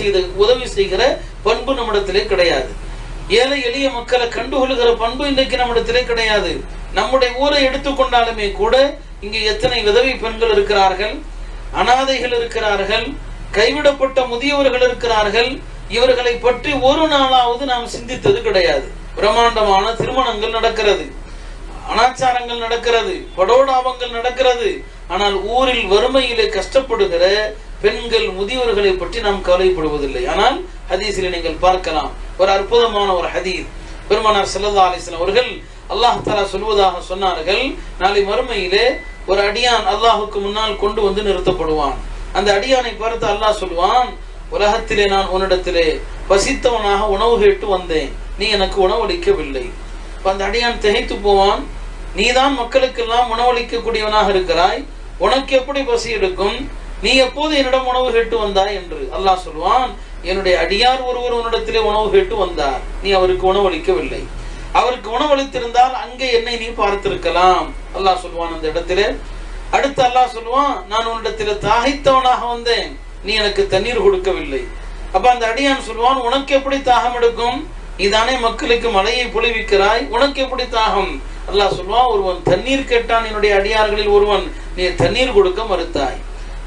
செய்து உதவி செய்கிற பண்பு நம்மிடத்திலே கிடையாது. ஏழை எளிய மக்களை கண்டுகொள்கிற பண்பு இன்றைக்கு நம்மிடத்திலே கிடையாது. நம்முடைய ஊரை எடுத்துக்கொண்டாலுமே கூட இங்கே எத்தனை விதவை பெண்கள் இருக்கிறார்கள் அனாதைகள் இருக்கிறார்கள் கைவிடப்பட்ட முதியவர்கள் இருக்கிறார்கள் இவர்களை பற்றி ஒரு நாளாவது நாம் சிந்தித்தது கிடையாது. பிரம்மாண்டமான திருமணங்கள் நடக்கிறது அனாச்சாரங்கள் நடக்கிறது படோடாபங்கள் நடக்கிறது ஆனால் ஊரில் வறுமையிலே கஷ்டப்படுகிற பெண்கள் முதியவர்களை பற்றி நாம் கவலைப்படுவதில்லை. ஆனால் ஹதீஸில் நீங்கள் பார்க்கலாம். ஒரு அற்புதமான ஒரு ஹதீஸ். பெருமானார் செல்லதா அலிஸ்லாம் அவர்கள் அல்லாஹ் தஆலா சொல்வதாக சொன்னார்கள் நாளை மறுமையிலே ஒரு அடியான் அல்லாஹுக்கு முன்னால் கொண்டு வந்து நிறுத்தப்படுவான். அந்த அடியானை பார்த்து அல்லாஹ் சொல்வான் உலகத்திலே நான் உன்னிடத்திலே பசித்தவனாக உணவு கேட்டு வந்தேன். நீ எனக்கு உணவளிக்கவில்லை இப்போ அந்த அடியான் திகைத்து போவான் நீதான் மக்களுக்கெல்லாம் உணவளிக்கக்கூடியவனாக இருக்கிறாய். உனக்கு எப்படி பசி எடுக்கும்? நீ எப்போது என்னிடம் உணவு கேட்டு வந்தாய் என்று அல்லாஹ் சொல்வான். என்னுடைய அடியார் ஒருவர் உன்னிடத்திலே உணவு கேட்டு வந்தார். நீ அவருக்கு உணவளிக்கவில்லை. அவருக்கு உணவளித்திருந்தால் அங்கே என்னை நீ பார்த்திருக்கலாம். அல்லாஹ் சொல்வான் அந்த இடத்திலே. அடுத்து அல்லாஹ் சொல்லுவான் நான் உன்னிடத்திலே தாகித்தவனாக வந்தேன். நீ எனக்கு தண்ணீர் கொடுக்கவில்லை. அப்ப அந்த அடியான் சொல்லுவான் உனக்கு எப்படி தாகம் எடுக்கும்? நீதானே மக்களுக்கு மழையை பொழிவிக்கிறாய். உனக்கு எப்படி தாகம்? அல்லாஹ் சொல்லுவான் ஒருவன் தண்ணீர் கேட்டான் என்னுடைய அடியார்களில் ஒருவன் நீ தண்ணீர் கொடுக்க மறுத்தாய்.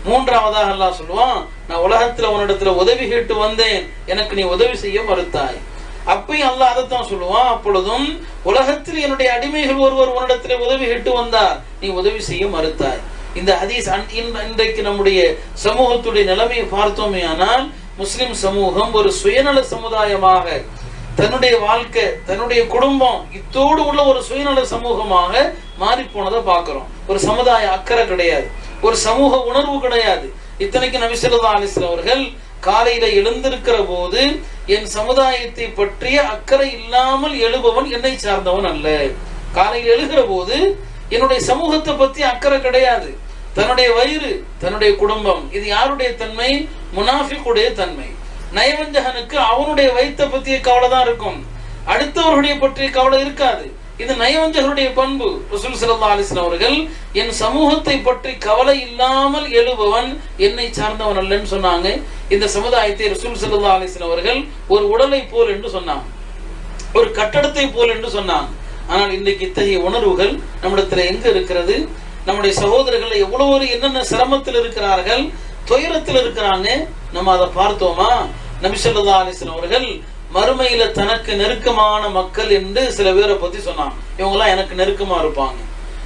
மூன்றாவதாக அல்லாஹ் சொல்லுவான் நான் உலகத்துல உன்னிடத்துல உதவி கேட்டு வந்தேன் எனக்கு நீ உதவி செய்ய மறுத்தாய். அப்பயும் அல்லாஹ் அதைத்தான் சொல்லுவான் அப்பொழுதும் உலகத்தில் என்னுடைய அடிமைகள் ஒருவர் உன்னிடத்திலே உதவி கேட்டு வந்தார் நீ உதவி செய்ய மறுத்தாய். இந்த ஹதீஸ் அன்- இன்றைக்கு நம்முடைய சமூகத்துடைய நிலைமையை பார்த்தோமே ஆனால் முஸ்லிம் சமூகம் ஒரு சுயநல சமுதாயமாக தன்னுடைய வாழ்க்கை தன்னுடைய குடும்பம் இத்தோடு உள்ள ஒரு சுயநல சமூகமாக மாறி போனதை பார்க்கிறோம். ஒரு சமுதாய அக்கறை கிடையாது. ஒரு சமூக உணர்வு கிடையாது. இத்தனைக்கு நபி ஸல்லல்லாஹு அவர்கள் காலையில எழுந்திருக்கிற போது என் சமுதாயத்தை பற்றிய அக்கறை இல்லாமல் எழுபவன் என்னை சார்ந்தவன் அல்ல. காலையில் எழுகிற போது என்னுடைய சமூகத்தை பத்தி அக்கறை கிடையாது. தன்னுடைய வயிறு தன்னுடைய குடும்பம் இது யாருடைய தன்மை? முனாஃபிக்குடைய தன்மை. நயவஞ்சகனுக்கு அவனுடைய வைத்த பற்றிய கவலை தான் இருக்கும். அடுத்தவர்களுடைய பற்றிய கவலை இருக்காது. இது நயவஞ்சகருடைய பண்பு. ரசூல் சல்லா அலைஹி அவர்கள் என் சமூகத்தை பற்றி கவலை இல்லாமல் எழுபவன் என்னை சார்ந்தவன் அல்லன்னு சொன்னாங்க. இந்த சமுதாயத்தை ரசூல் சல்லா அலைஹி அவர்கள் ஒரு உடலை போல் என்று சொன்னான் ஒரு கட்டடத்தை போல் என்று சொன்னான் ஆனால் இன்றைக்கு இத்தகைய உணர்வுகள் நம்மிடத்துல எங்க இருக்கிறது? நம்முடைய சகோதரர்கள் எவ்வளவு ஒரு என்னென்ன சிரமத்தில் இருக்கிறார்கள்? துயரத்தில் இருக்கிறாங்க. நம்ம அதை பார்த்தோமா? நபிசல்லா அலிஸ்லாம் அவர்கள் மறுமையில தனக்கு நெருக்கமான மக்கள் என்று சில பேரை பத்தி சொன்னாங்க. இவங்க எல்லாம் எனக்கு நெருக்கமா இருப்பாங்க.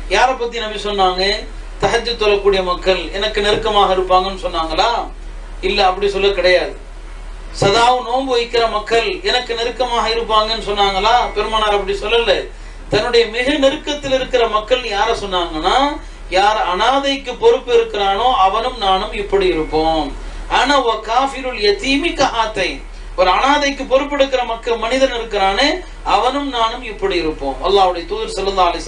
யாரை பத்தி நம்பி சொன்னாங்க? தஹஜ்ஜு தொழக்கூடிய மக்கள் எனக்கு நெருக்கமாக இருப்பாங்கன்னு சொன்னாங்களா? இல்ல அப்படி சொல்ல கிடையாது. சதாவும் நோன்பு வைக்கிற மக்கள் எனக்கு நெருக்கமாக இருப்பாங்கன்னு சொன்னாங்களா? பெருமானார் அப்படி சொல்லல. தன்னுடைய மிக நெருக்கத்தில் இருக்கிற மக்கள் யார சொன்னாங்கன்னா யார் அனாதைக்கு பொறுப்பு இருக்கிறானோ அவனும் நானும் இப்படி இருப்போம். ஆனா கஹாத்தை ஒரு அனாதைக்கு பொறுப்பெடுக்கிற மக்கள் மனிதன் இருக்கிறானே அவனும் நானும் இப்படி இருப்போம். அல்லாவுடைய தூதர் ஸல்லல்லாஹு அலைஹி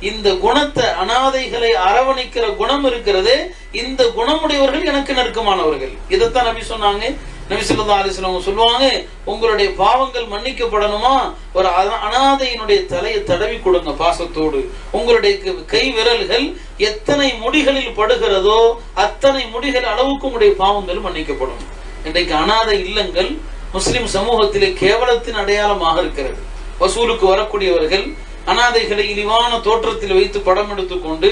இந்த குணத்தை அனாதைகளை அரவணைக்கிற குணம் இருக்கிறது இந்த குணமுடையவர்கள் எனக்கு நெருக்கமானவர்கள். இதைத்தான் நபி சொன்னாங்க நபி அலிஸ்லாம் சொல்லுவாங்க உங்களுடைய பாவங்கள் மன்னிக்கப்படணுமா? ஒரு அனாதையினுடைய தலையை தடவி கொடுங்க பாசத்தோடு. உங்களுடைய கை விரல்கள் எத்தனை முடிகளில் படுகிறதோ அத்தனை முடிகள் அளவுக்கு உங்களுடைய பாவங்கள் மன்னிக்கப்படும். இன்றைக்கு அனாதை இல்லங்கள் முஸ்லிம் சமூகத்திலே கேவலத்தின் அடையாளமாக இருக்கிறது. வசூலுக்கு வரக்கூடியவர்கள் அனாதைகளை இழிவான தோற்றத்தில் வைத்து படம் எடுத்துக்கொண்டு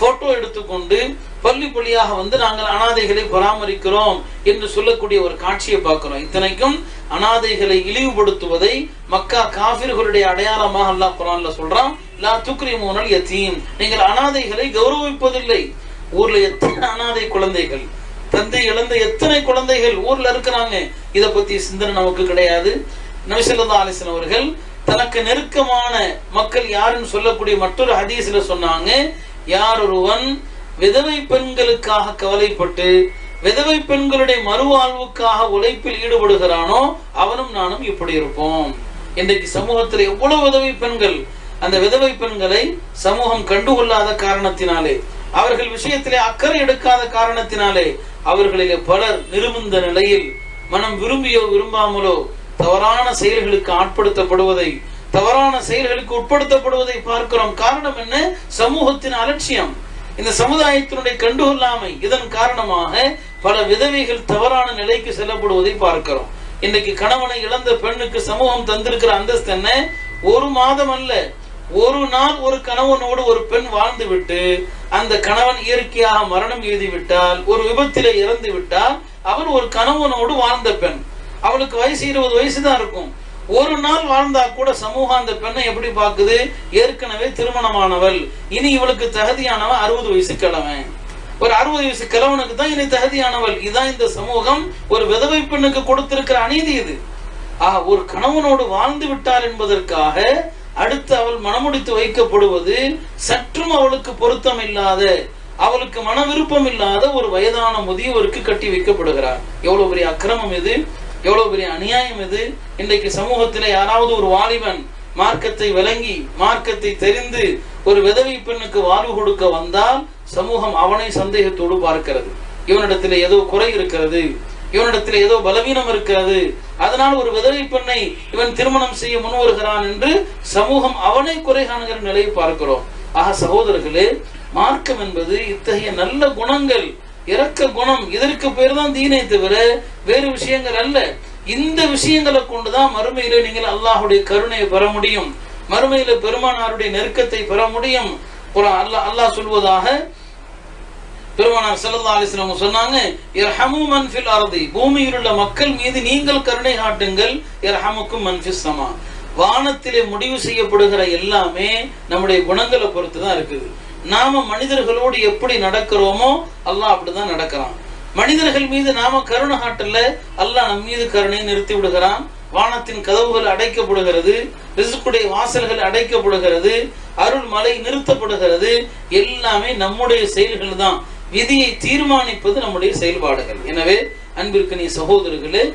போட்டோ எடுத்துக்கொண்டு பள்ளி பள்ளியாக வந்து நாங்கள் அனாதைகளை பராமரிக்கிறோம் என்று சொல்லக்கூடிய ஒரு காட்சியை பார்க்கிறோம். இத்தனைக்கும் அனாதைகளை இழிவுபடுத்துவதை மக்கா காபிர்களுடைய அடையாளமாக அல்லாஹ் குரான்ல சொல்றான் லா துக்ரிமூனல் யதீம். நீங்கள் அனாதைகளை கௌரவிப்பதில்லை. ஊர்ல எத்தனை அனாதை குழந்தைகள்? தந்தை இழந்த எத்தனை குழந்தைகள் ஊர்ல இருக்கிறாங்க? இதை பத்தி சிந்தனை நமக்கு கிடையாது. நபிசல்லா அலிஸ்லாம் அவர்கள் தனக்கு நெருக்கமான மக்கள் யாருன்னு சொல்லக்கூடிய மற்றொரு ஹதீஸ்ல சொன்னாங்க யார் ஒருவன் விதவை பெண்களுக்காக கவலைப்பட்டு விதவை பெண்களுடைய மறுவாழ்வுக்காக உழைப்பில் ஈடுபடுகிறானோ அவனும் நானும் இப்படி இருப்போம். இன்றைக்கு சமூகத்தில் எவ்வளவு விதவை பெண்கள் அந்த விதவை பெண்களை சமூகம் கண்டுகொள்ளாத காரணத்தினாலே அவர்கள் விஷயத்திலே அக்கறை எடுக்காத காரணத்தினாலே அவர்களிலே பலர் நிருமிந்த நிலையில் மனம் விரும்பியோ விரும்பாமலோ தவறான செயல்களுக்கு ஆட்படுத்தப்படுவதை தவறான செயல்களுக்கு உட்படுத்தப்படுவதை பார்க்கிறோம். காரணம் என்ன? சமூகத்தின் அலட்சியம். இந்த சமுதாயத்தினுடைய கண்டுகொள்ளாமை இதன் காரணமாக பல விதவைகள் தவறான நிலைக்கு செல்லப்படுவதை பார்க்கிறோம். இன்னைக்கு கணவனை இழந்த பெண்ணுக்கு சமூகம் தந்திருக்கிற அந்தஸ்து என்ன? ஒரு மாதம் அல்ல. ஒரு நாள் ஒரு கணவனோடு ஒரு பெண் வாழ்ந்து விட்டு அந்த கணவன் இயற்கையாக மரணம் எழுதி விட்டால் ஒரு விபத்திலே இறந்து விட்டால் அவள் ஒரு கணவனோடு வாழ்ந்த பெண். அவளுக்கு வயசு இருபது வயசு தான் இருக்கும். ஒரு நாள் வாழ்ந்தா கூட சமூகம் அந்த பெண்ணை எப்படி பாக்குது ஏற்கனவே திருமணமானவள். இனி இவளுக்கு தகுதியானவ அறுபது வயசு கிழவன். ஒரு அறுபது வயசு கிழவனுக்கு தான் இனி தகுதியானவள். இதான் இந்த சமூகம். ஒரு விதவை பெண்ணுக்கு கொடுத்திருக்கிற அநீதி இது. ஆஹ் ஒரு கணவனோடு வாழ்ந்து விட்டாள் என்பதற்காக அடுத்து அவள் மனமுடித்து வைக்கப்படுவது சற்றும் அவளுக்கு பொருத்தம் இல்லாத அவளுக்கு மன விருப்பம் இல்லாத ஒரு வயதான முதியவருக்கு கட்டி வைக்கப்படுகிறார். எவ்வளவு பெரிய அக்கிரமம் இது. எவ்வளவு பெரிய அநியாயம் இது? இன்றைக்கு சமூகத்திலே யாராவது ஒரு வாலிபன் மார்க்கத்தை விளங்கி மார்க்கத்தை தெரிந்து ஒரு விதவை பெண்ணுக்கு வாழ்வு கொடுக்க வந்தால் சமூகம் அவனை சந்தேகத்தோடு பார்க்கிறது. இவனிடத்தில் ஏதோ குறை இருக்கிறது. இவனிடத்தில் ஏதோ பலவீனம் இருக்கிறது. அதனால் ஒரு விதவை பெண்ணை இவன் திருமணம் செய்ய முன் வருகிறான் என்று சமூகம் அவனை குறை காணுகிற நிலையை பார்க்கிறோம். ஆக சகோதரர்களே மார்க்கம் என்பது இத்தகைய நல்ல குணங்கள் இறக்க குணம் இதற்கு பேர் தான் தீனை தவிர வேறு விஷயங்கள் அல்ல. இந்த விஷயங்களை கொண்டுதான் மறுமையில நீங்கள் அல்லாஹுடைய கருணையை பெற முடியும். மறுமையில பெருமானாருடைய நெருக்கத்தை பெற முடியும். அல்லாஹ் அல்லாஹ் சொல்வதாக பெருமானார் செல்லா அலிஸ்லாம் சொன்னாங்க இர்ஹமு மன் ஃபில் பூமியில் உள்ள மக்கள் மீது நீங்கள் கருணை காட்டுங்கள். இரஹமுக்கும் மன் ஃபிஸ் வானத்திலே முடிவு செய்யப்படுகிற எல்லாமே நம்முடைய குணங்களை பொறுத்து தான் இருக்குது. நாம மனிதர்களோடு எப்படி நடக்கிறோமோ அல்லாஹ் அப்படிதான் நடக்கிறான். மனிதர்கள் மீது நாம கருணை காட்டல அல்லாஹ் நம் மீது கருணை நிறுத்தி விடுகிறான். வானத்தின் கதவுகள் அடைக்கப்படுகிறது ரிசுக்குடைய வாசல்கள் அடைக்கப்படுகிறது அருள் மலை நிறுத்தப்படுகிறது எல்லாமே நம்முடைய செயல்கள் தான். விதியை தீர்மானிப்பது நம்முடைய செயல்பாடுகள். எனவே அன்பிற்கு நீ சகோதரர்களே